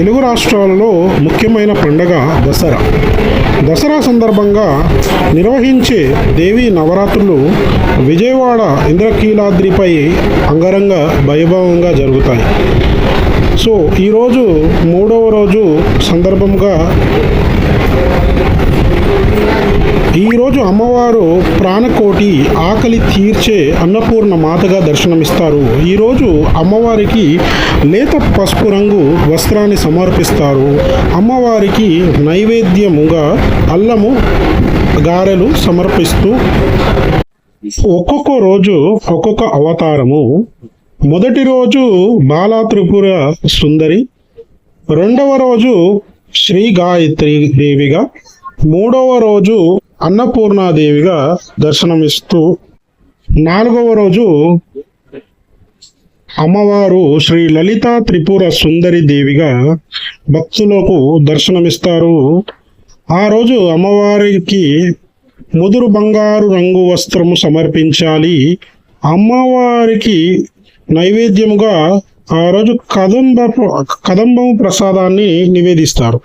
తెలుగు రాష్ట్రాలలో ముఖ్యమైన పండగ దసరా. దసరా సందర్భంగా నిర్వహించే దేవీ నవరాత్రులు విజయవాడ ఇంద్రకీలాద్రిపై అంగరంగ వైభవంగా జరుగుతాయి. సో ఈరోజు మూడవ రోజు సందర్భంగా ఈరోజు అమ్మవారు ప్రాణకోటి ఆకలి తీర్చే అన్నపూర్ణ మాతగా దర్శనమిస్తారు. ఈరోజు అమ్మవారికి లేత పసుపు రంగు వస్త్రాన్ని సమర్పిస్తారు. అమ్మవారికి నైవేద్యముగా అల్లము గారెలు సమర్పిస్తూ ఒక్కొక్క రోజు ఒక్కొక్క అవతారము. మొదటి రోజు బాలా త్రిపుర సుందరి రెండవ రోజు శ్రీ గాయత్రి దేవిగా మూడవ రోజు అన్నపూర్ణాదేవిగా దర్శనమిస్తూ నాలుగవ రోజు అమ్మవారు శ్రీ లలిత త్రిపుర సుందరి దేవిగా భక్తులకు దర్శనమిస్తారు. ఆ రోజు అమ్మవారికి ముదురు బంగారు రంగు వస్త్రము సమర్పించాలి. అమ్మవారికి నైవేద్యముగా ఆ రోజు కదంబ కదంబం ప్రసాదాన్ని నివేదిస్తారు.